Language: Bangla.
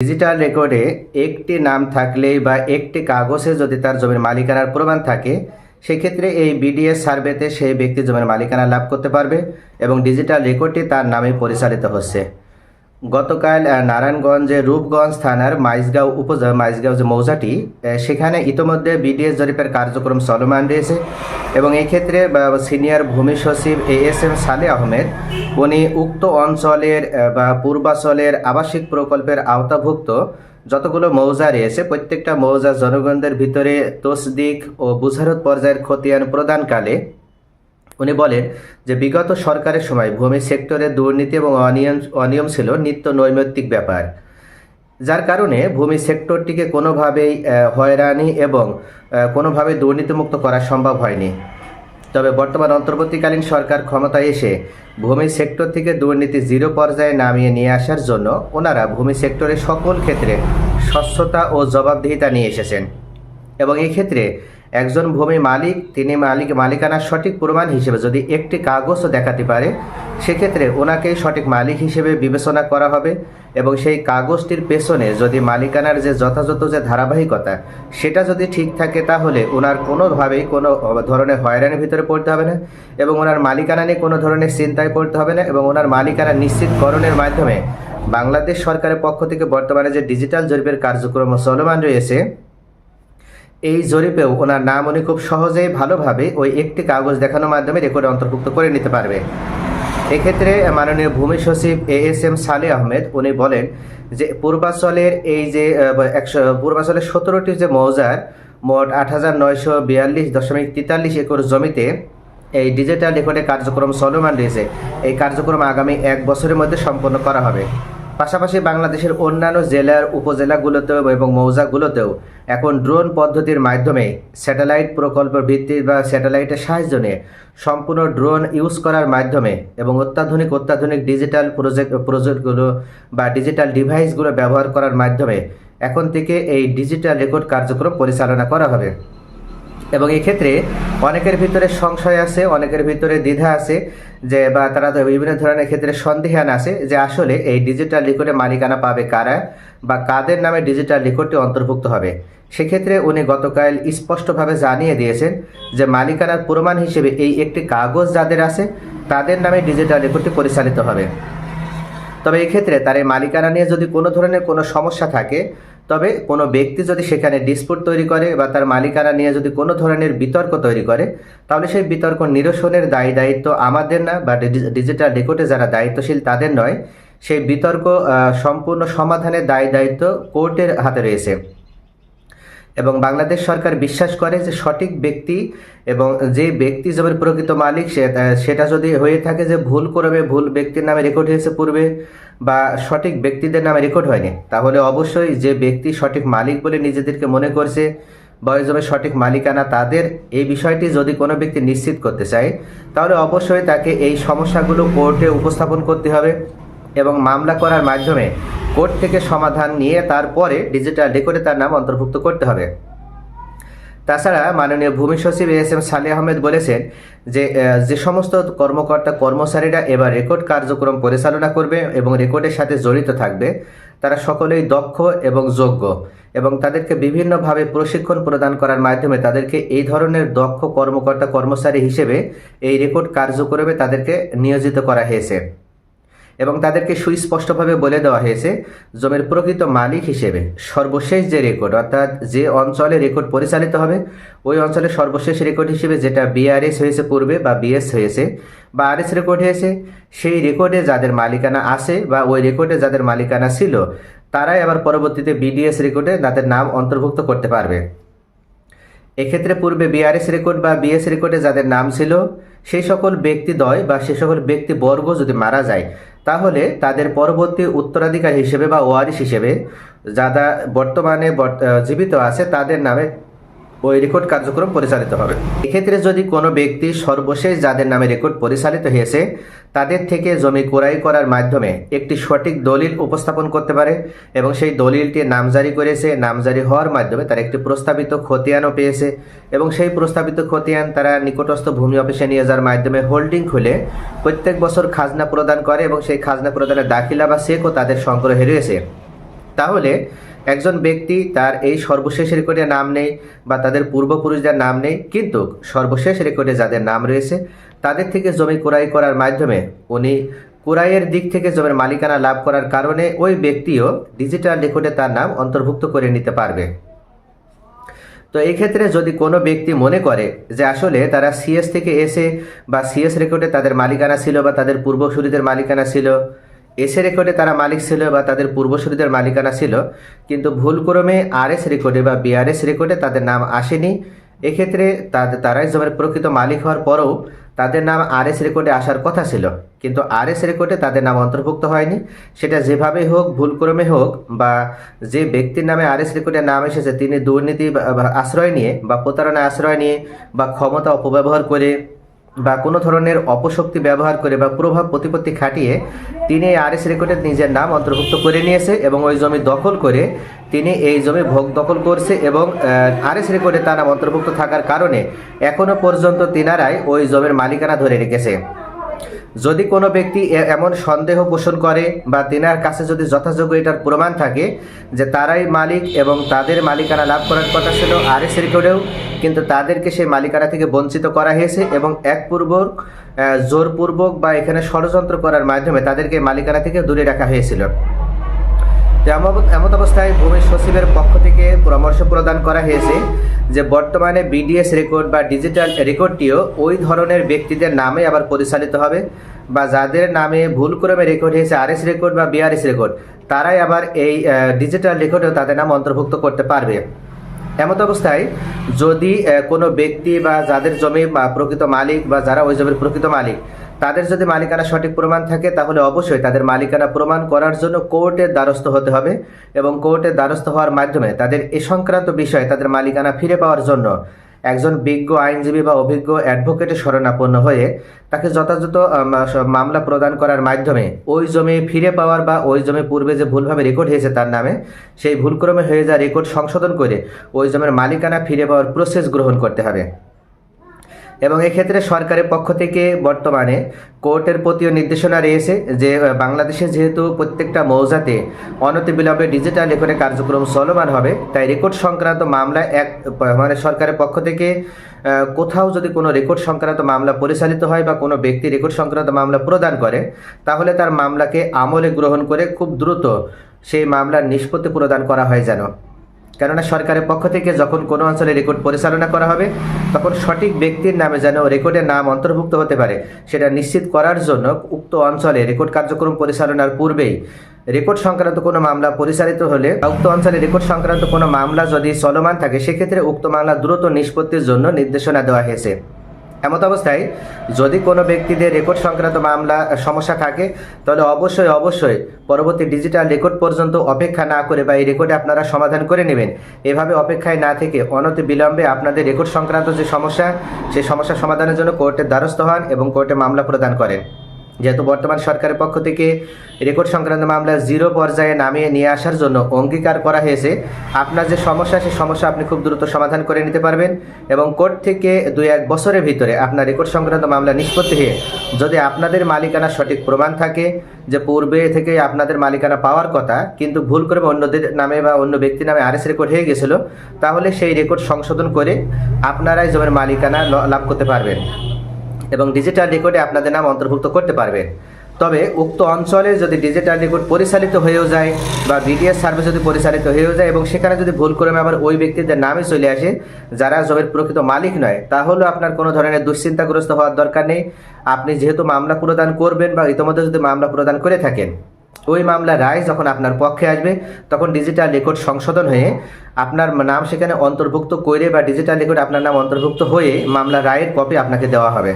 ডিজিটাল রেকর্ডে একটি নাম থাকলে বা একটি কাগজে যদি তার জমির মালিকানার প্রমাণ থাকে, সেক্ষেত্রে এই বিডিএস সার্ভেতে সেই ব্যক্তি জমির মালিকানা লাভ করতে পারবে এবং ডিজিটাল রেকর্ডটি তার নামে পরিচালিত হচ্ছে। গতকাল আহ, নারায়ণগঞ্জের রূপগঞ্জ থানার মাইজগাঁও উপজেলা মাইজগাঁও যে মৌজাটি সেখানে ইতোমধ্যে বিডিএস জরিপের কার্যক্রম চলমান রয়েছে এবং এই ক্ষেত্রে সিনিয়র ভূমি সচিব এ এস এম সালে আহমেদ উনি উক্ত অঞ্চলের বা পূর্বাচলের আবাসিক প্রকল্পের আওতাভুক্ত যতগুলো মৌজা রয়েছে প্রত্যেকটা মৌজা জনগণদের ভিতরে তসদিক ও বুঝারত পর্যায়ের খতিয়ান প্রদানকালে উনি বলেন যে, বিগত সরকারের সময় ভূমি সেক্টরে দুর্নীতি এবং অনিয়ম অনিয়ম ছিল নিত্য নৈমিত্তিক ব্যাপার। যার কারণে ভূমি সেক্টরটিকে কোনোভাবেই হয়রানি এবং কোনোভাবে দুর্নীতিমুক্ত করা সম্ভব হয়নি। তবে বর্তমান অন্তর্বর্তীকালীন সরকার ক্ষমতায় এসে ভূমি সেক্টর থেকে দুর্নীতি জিরো পর্যায়ে নামিয়ে নিয়ে আসার জন্য ওনারা ভূমি সেক্টরের সকল ক্ষেত্রে স্বচ্ছতা ও জবাবদিহিতা নিয়ে এসেছেন। এবং এক্ষেত্রে ক্ষেত্রে একজন ভূমি মালিক, তিনি মালিক, মালিকানার সঠিক প্রমাণ হিসেবে যদি একটি কাগজও দেখাতে পারে, সেক্ষেত্রে ওনাকেই সঠিক মালিক হিসেবে বিবেচনা করা হবে এবং সেই কাগজটির পেছনে যদি মালিকানার যে যথাযথ যে ধারাবাহিকতা, সেটা যদি ঠিক থাকে, তাহলে ওনার কোনোভাবেই কোনো ধরনের হয়রানির ভিতরে পড়তে হবে না এবং ওনার মালিকানা নিয়ে কোনো ধরনের চিন্তায় পড়তে হবে না এবং ওনার মালিকানা নিশ্চিতকরণের মাধ্যমে বাংলাদেশ সরকারের পক্ষ থেকে বর্তমানে যে ডিজিটাল জরিপের কার্যক্রম চলমান রয়েছে এই জরিপেও ওনার নাম উনি খুব সহজেই ভালোভাবে ওই একটি কাগজ দেখানোর মাধ্যমে রেকর্ডে অন্তর্ভুক্ত করে নিতে পারবে। এক্ষেত্রে মাননীয় ভূমি সচিব এ এস এম সালে আহমেদ উনি বলেন যে পূর্বাচলের এই যে একশো, পূর্বাচলের সতেরোটি যে মৌজার মোট আট হাজার নয়শো বিয়াল্লিশ দশমিক তেতাল্লিশ একর জমিতে এই ডিজিটাল রেকর্ডের কার্যক্রম চলমান রয়েছে। এই কার্যক্রম আগামী এক বছরের মধ্যে সম্পন্ন করা হবে। পাশাপাশি বাংলাদেশের অন্যান্য জেলার উপজেলাগুলোতেও এবং মৌজাগুলোতেও এখন ড্রোন পদ্ধতির মাধ্যমে স্যাটেলাইট প্রকল্প ভিত্তিক বা স্যাটেলাইটের সাহায্য নিয়ে সম্পূর্ণ ড্রোন ইউজ করার মাধ্যমে এবং অত্যাধুনিক অত্যাধুনিক ডিজিটাল প্রজেক্ট, প্রজেক্টগুলো বা ডিজিটাল ডিভাইসগুলো ব্যবহার করার মাধ্যমে এখন থেকে এই ডিজিটাল রেকর্ড কার্যক্রম পরিচালনা করা হবে। এবং এই ক্ষেত্রে অনেকের ভিতরে সংশয় আছে, অনেকের ভিতরে দ্বিধা আছে, যে বা তারা বিভিন্ন ধরনের ক্ষেত্রে সন্দেহান আছে যে আসলে এই ডিজিটাল রেকর্ডে মালিকানা পাবে কারা বা কাদের নামে ডিজিটাল রেকর্ডটি অন্তর্ভুক্ত হবে। সেক্ষেত্রে উনি গতকাল স্পষ্টভাবে জানিয়ে দিয়েছেন যে মালিকানার প্রমাণ হিসেবে এই একটি কাগজ যাদের আছে, তাদের নামে ডিজিটাল রেকর্ডটি পরিচালিত হবে। তবে এক্ষেত্রে তার এই মালিকানা নিয়ে যদি কোনো ধরনের কোনো সমস্যা থাকে তবে কোনো ব্যক্তি যদি সেখানে ডিসপুট তৈরি করে বা তার মালিকানা নিয়ে যদি কোনো ধরনের বিতর্ক তৈরি করে, তাহলে সেই বিতর্ক নিরসনের দায়ী দায়িত্ব আমাদের না বা ডিজি- ডিজিটাল রেকর্ডে যারা দায়িত্বশীল তাদের নয়। সেই বিতর্ক সম্পূর্ণ সমাধানের দায়ী দায়িত্ব কোর্টের হাতে রয়েছে। এবং বাংলাদেশ সরকার বিশ্বাস করে যে সঠিক ব্যক্তি এবং যে ব্যক্তি জমির প্রকৃত মালিক সেটা যদি হয়ে থাকে যে ভুল করবে ভুল ব্যক্তির নামে রেকর্ড হয়েছে পূর্বে বা সঠিক ব্যক্তিদের নামে রেকর্ড হয়নি। তাহলে অবশ্যই যে ব্যক্তি সঠিক মালিক বলে নিজেদেরকে মনে করছে বা ওই সঠিক মালিকানা তাদের, এই বিষয়টি যদি কোনো ব্যক্তি নিশ্চিত করতে চায়, তাহলে অবশ্যই তাকে এই সমস্যাগুলো কোর্টে উপস্থাপন করতে হবে এবং মামলা করার মাধ্যমে কোর্ট থেকে সমাধান নিয়ে তারপরে ডিজিটাল রেকর্ডে তার নাম অন্তর্ভুক্ত করতে হবে। তাছাড়া মাননীয় ভূমি সচিব এস এম সালে আহমেদ বলেছেন যে যে সমস্ত কর্মকর্তা কর্মচারীরা এবার রেকর্ড কার্যক্রম পরিচালনা করবে এবং রেকর্ডের সাথে জড়িত থাকবে, তারা সকলেই দক্ষ এবং যোগ্য এবং তাদেরকে বিভিন্নভাবে প্রশিক্ষণ প্রদান করার মাধ্যমে তাদেরকে এই ধরনের দক্ষ কর্মকর্তা কর্মচারী হিসেবে এই রেকর্ড কার্যক্রমে তাদেরকে নিয়োজিত করা হয়েছে। এবং তাদেরকে সুস্পষ্টভাবে বলে দেওয়া হয়েছে, জমির প্রকৃত মালিক হিসেবে সর্বশেষ যে রেকর্ড অর্থাৎ যে অঞ্চলে রেকর্ড পরিচালিত হবে, ওই অঞ্চলে সর্বশেষ রেকর্ড হিসেবে যেটা বিআরএস হয়েছে পূর্বে বা বিএস হয়েছে বা আরএস রেকর্ড হয়েছে, সেই রেকর্ডে যাদের মালিকানা আছে বা ওই রেকর্ডে যাদের মালিকানা ছিল, তারাই আবার পরবর্তীতে বিডিএস রেকর্ডে তাদের নাম অন্তর্ভুক্ত করতে পারবে। এক্ষেত্রে পূর্বে বিআরএস রেকর্ড বা বিএস রেকর্ডে যাদের নাম ছিল, সেই সকল ব্যক্তিদ্বয় বা সে সকল ব্যক্তিবর্গ যদি মারা যায়, তাহলে তাদের পরবর্তী উত্তরাধিকার হিসেবে বা ওয়ারিশ হিসেবে যারা বর্তমানে বর্ত- জীবিত আছে, তাদের নামে ওই রেকর্ড কার্যক্রম পরিচালিত হবে। এক্ষেত্রে যদি কোনো ব্যক্তি সর্বশেষ যাদের নামে রেকর্ড পরিচালিত হয়েছে, তাদের থেকে জমি ক্রয় করার মাধ্যমে একটি সঠিক দলিল উপস্থাপন করতে পারে এবং সেই দলিলটি নামজারি করেছে, নামজারি হওয়ার মাধ্যমে তার একটি প্রস্তাবিত খতিয়ানও পেয়েছে এবং সেই প্রস্তাবিত খতিয়ান তারা নিকটস্থ ভূমি অফিসে নিয়ে যাওয়ার মাধ্যমে হোল্ডিং খুলে প্রত্যেক বছর খাজনা প্রদান করে এবং সেই খাজনা প্রদানের দাখিলা বা চেকও তাদের সংগ্রহে রয়েছে। তাহলে একজন ব্যক্তি তার এই সর্বশেষ রেকর্ডে নাম নেই বা তাদের পূর্বপুরুষদের নাম নেই, কিন্তু সর্বশেষ রেকর্ডে যাদের নাম রয়েছে, তাদের থেকে জমি ক্রয় করার মাধ্যমে উনি ক্রয়ের দিক থেকে জমির মালিকানা লাভ করার কারণে ওই ব্যক্তিও ডিজিটাল রেকর্ডে তার নাম অন্তর্ভুক্ত করে নিতে পারবে। তো এই ক্ষেত্রে যদি কোনো ব্যক্তি মনে করে যে আসলে তারা সিএস থেকে এসে বা সিএস রেকর্ডে তাদের মালিকানা ছিল বা তাদের পূর্বসূরিদের মালিকানা ছিল এসে রেকর্ডে তারা মালিক ছিল বা তাদের পূর্বসূরিদের মালিকানা ছিল, কিন্তু ভুলক্রমে আরএস রেকর্ডে বা বিআরএস রেকর্ডে তাদের নাম আসেনি। এক্ষেত্রে তাদের তারাই জমির প্রকৃত মালিক হওয়ার পরেও তাদের নাম আরএস রেকর্ডে আসার কথা ছিল, কিন্তু আরএস রেকর্ডে তাদের নাম অন্তর্ভুক্ত হয়নি। সেটা যেভাবেই হোক, ভুলক্রমে হোক বা যে ব্যক্তির নামে আরএস রেকর্ডে নাম এসেছে, তিনি দুর্নীতি আশ্রয় নিয়ে বা প্রতারণা আশ্রয় নিয়ে বা ক্ষমতা অপব্যবহার করে বা কোনো ধরনের অপশক্তি ব্যবহার করে বা প্রভাব প্রতিপত্তি খাটিয়ে তিনি এই আরএস রেকর্ডে নিজের নাম অন্তর্ভুক্ত করে নিয়েছে এবং ওই জমি দখল করে তিনি এই জমি ভোগ দখল করছে এবং আরএস রেকর্ডে তার নাম অন্তর্ভুক্ত থাকার কারণে এখনও পর্যন্ত তিনারাই ওই জমির মালিকানা ধরে রেখেছে। যদি কোনো ব্যক্তি এমন সন্দেহ পোষণ করে বা তেনার কাছে যদি যথাযোগ্য এটার প্রমাণ থাকে যে তারাই মালিক এবং তাদের মালিকানা লাভ করার কথা ছিল আর এস রেকর্ডেও কিন্তু তাদেরকে সেই মালিকানা থেকে বঞ্চিত করা হয়েছে এবং একপূর্বক জোরপূর্বক বা এখানে ষড়যন্ত্র করার মাধ্যমে তাদেরকে মালিকানা থেকে দূরে রাখা হয়েছিল। এমন- অবস্থায় ভূমি সচিবের পক্ষ থেকে পরামর্শ প্রদান করা হয়েছে যে বর্তমানে বিডিএস রেকর্ড বা ডিজিটাল রেকর্ডটিও ওই ধরনের ব্যক্তিদের নামে আবার পরিচালিত হবে বা যাদের নামে ভুলক্রমে রেকর্ড হয়েছে আরএস রেকর্ড বা বিআরএস রেকর্ড, তারাই আবার এই ডিজিটাল রেকর্ডেও তাদের নাম অন্তর্ভুক্ত করতে পারবে। এমত অবস্থায় যদি কোনো ব্যক্তি বা যাদের জমি, বা প্রকৃত মালিক বা যারা ওই জমির প্রকৃত মালিক, তাদের যদি মালিকানা সঠিক প্রমাণ থাকে, তাহলে অবশ্যই তাদের মালিকানা প্রমাণ করার জন্য কোর্টের দ্বারস্থ হতে হবে এবং কোর্টের দ্বারস্থ হওয়ার মাধ্যমে তাদের এ সংক্রান্ত বিষয়ে তাদের মালিকানা ফিরে পাওয়ার জন্য একজন বিজ্ঞ আইনজীবী বা অভিজ্ঞ অ্যাডভোকেটে শরণাপন্ন হয়ে তাকে যথাযথ মামলা প্রদান করার মাধ্যমে ওই জমি ফিরে পাওয়ার বা ওই জমি পূর্বে যে ভুলভাবে রেকর্ড হয়েছে তার নামে সেই ভুলক্রমে হয়ে যাওয়া রেকর্ড সংশোধন করে ওই জমির মালিকানা ফিরে পাওয়ার প্রসেস গ্রহণ করতে হবে। এবং এক্ষেত্রে সরকারের পক্ষ থেকে বর্তমানে কোর্টের প্রতিও নির্দেশনা রয়েছে যে বাংলাদেশে যেহেতু প্রত্যেকটা মৌজাতে অনতিবিলম্বে ডিজিটাল রেকর্ডের কার্যক্রম চলমান হবে, তাই রেকর্ড সংক্রান্ত মামলা এক মানে সরকারের পক্ষ থেকে কোথাও যদি কোনো রেকর্ড সংক্রান্ত মামলা পরিচালিত হয় বা কোনো ব্যক্তি রেকর্ড সংক্রান্ত মামলা প্রদান করে, তাহলে তার মামলাকে আমলে গ্রহণ করে খুব দ্রুত সেই মামলার নিষ্পত্তি প্রদান করা হয় যেন। কেননা সরকারের পক্ষ থেকে যখন কোনো অঞ্চলে রেকর্ড পরিচালনা করা হবে, তখন সঠিক ব্যক্তির নামে যেন রেকর্ডের নাম অন্তর্ভুক্ত হতে পারে, সেটা নিশ্চিত করার জন্য উক্ত অঞ্চলে রেকর্ড কার্যক্রম পরিচালনার পূর্বেই রেকর্ড সংক্রান্ত কোনো মামলা পরিচালিত হলে উক্ত অঞ্চলে রেকর্ড সংক্রান্ত কোনো মামলা যদি চলমান থাকে, সেক্ষেত্রে উক্ত মামলা দ্রুত নিষ্পত্তির জন্য নির্দেশনা দেওয়া হয়েছে। এমত অবস্থায় যদি কোনো ব্যক্তিদের রেকর্ড সংক্রান্ত মামলা সমস্যা থাকে, তাহলে অবশ্যই অবশ্যই পরবর্তী ডিজিটাল রেকর্ড পর্যন্ত অপেক্ষা না করে বা এই রেকর্ডে আপনারা সমাধান করে নেবেন। এভাবে অপেক্ষায় না থেকে অনতি বিলম্বে আপনাদের রেকর্ড সংক্রান্ত যে সমস্যা সেই সমস্যা সমাধানের জন্য কোর্টের দ্বারস্থ হন এবং কোর্টে মামলা প্রদান করেন। যেহেতু বর্তমান সরকারের পক্ষ থেকে রেকর্ড সংক্রান্ত মামলা জিরো পর্যায়ে নামিয়ে নিয়ে আসার জন্য অঙ্গীকার করা হয়েছে, আপনার যে সমস্যা সেই সমস্যা আপনি খুব দ্রুত সমাধান করে নিতে পারবেন এবং কোর্ট থেকে দুই এক বছরের ভিতরে আপনার রেকর্ড সংক্রান্ত মামলা নিষ্পত্তি হয়ে যদি আপনাদের মালিকানা সঠিক প্রমাণ থাকে যে পূর্বে থেকে আপনাদের মালিকানা পাওয়ার কথা, কিন্তু ভুল করে অন্যদের নামে বা অন্য ব্যক্তির নামে আরএস রেকর্ড হয়ে গেছিল, তাহলে সেই রেকর্ড সংশোধন করে আপনারাই জমির মালিকানা লাভ করতে পারবেন। এবং ডিজিটাল রেকর্ডে আপনাদের নাম অন্তর্ভুক্ত করতে পারবেন তবে উক্ত অঞ্চলে যদি ডিজিটাল রেকর্ড পরিচালিত হয়েও যায় বা বিডিএস সার্ভে যদি পরিচালিত হয়েও যায় এবং সেখানে যদি ভুল করে আবার ওই ব্যক্তিদের নামে চলে আসে, যারা জমির প্রকৃত মালিক নয়, তাহলেও আপনার কোনো ধরনের দুশ্চিন্তাগ্রস্ত হওয়ার দরকার নেই। আপনি যেহেতু মামলা প্রদান করবেন বা ইতিমধ্যে যদি মামলা প্রদান করে থাকেন, ওই মামলা রায় যখন আপনার পক্ষে আসবে, তখন ডিজিটাল রেকর্ড সংশোধন হয়ে আপনার নাম সেখানে অন্তর্ভুক্ত করে বা ডিজিটাল রেকর্ড আপনার নাম অন্তর্ভুক্ত হয়ে মামলা রায়ের কপি আপনাকে দেওয়া হবে।